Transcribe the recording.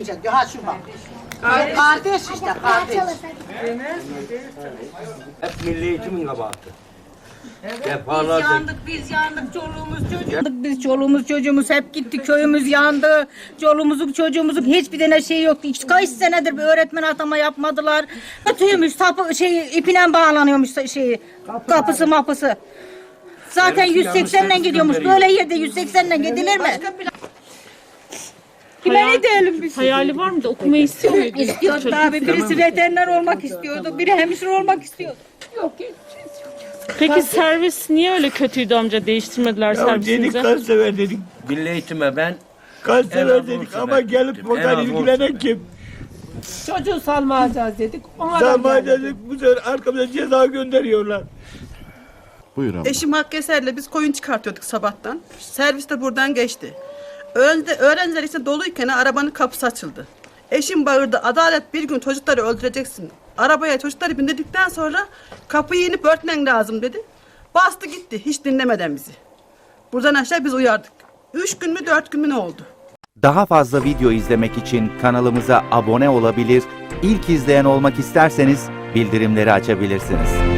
diyor. Ha şu bak. Kardeş işte kardeş. Hep milli eğitimin kabahati. Biz Defalarca yandık, biz yandık, çoluğumuz çocuğumuz. Biz çoluğumuz çocuğumuz hep gitti, köyümüz yandı. Çoluğumuzun çocuğumuzun hiçbir tane şey yoktu. İşte kaç senedir bir öğretmen atama yapmadılar. Ötüymüş, sapı, şey, ipine bağlanıyormuş şey, kapısı mapısı. Zaten 180'le gidiyormuş. Böyle yerde 180'le gidilir mi? Kime ne diyelim biz? Hayali var mıydı? Okumayı istiyor muydu? İstiyordu abi. Birisi veteriner olmak istiyordu. Biri hemşire olmak istiyordu. Peki servis niye öyle kötüydü amca? Değiştirmediler Ya dedik servisinizi. kansever dedik. milli eğitime ben En Kansever on dedik sene ama gelip gittim, buradan ilgilenen kim? Çocuğu salmayacağız dedik. Ona da Zaman geldi. dedik bu sefer arkamıza ceza gönderiyorlar. Buyur abla. Eşim Hakkeser'le biz koyun çıkartıyorduk sabahtan. Servis de buradan geçti. Öğrenci, öğrenciler ise doluyken arabanın kapısı açıldı. Eşim bağırdı, adalet bir gün çocukları öldüreceksin. Arabaya çocukları bindirdikten sonra kapıyı inip örtmen lazım dedi. Bastı gitti, hiç dinlemeden bizi. Buradan aşağı biz uyardık. Üç gün mü dört gün mü ne oldu? Daha fazla video izlemek için kanalımıza abone olabilir, ilk izleyen olmak isterseniz bildirimleri açabilirsiniz.